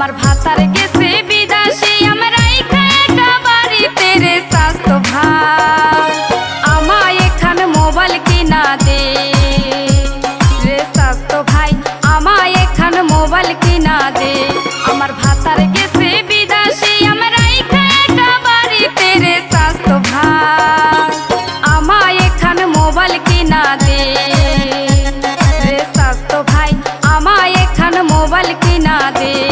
আমার ভাতার গেছে বিদাসে আমার একা বাড়িতে রে স্বাস্থ্য ভাই আমায় এখান মোবাইল কিনা দে রে স্বাস্থ্য ভাই আমায় এখান মোবাইল কিনা দে। আমার ভাতার মোবাইল ভাই মোবাইল কিনা দে।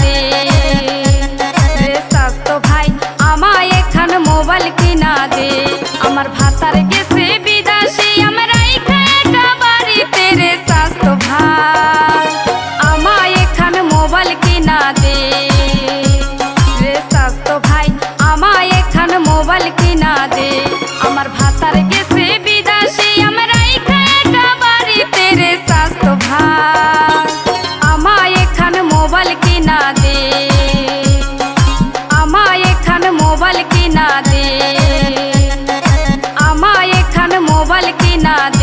দে রে স্বাস্থ্য ভাই, আমায় এখান মোবাইল কিনা দে। আমার ভাতার গেছে বিদেশে, আমরা এখানটা বাড়িতে। রে স্বাস্থ্য ভাই, আমায় এখান মোবাইল কিনা দে। রে স্বাস্থ্য ভাই, আমায় এখান মোবাইল কিনা দে। আমার ভাতার nada.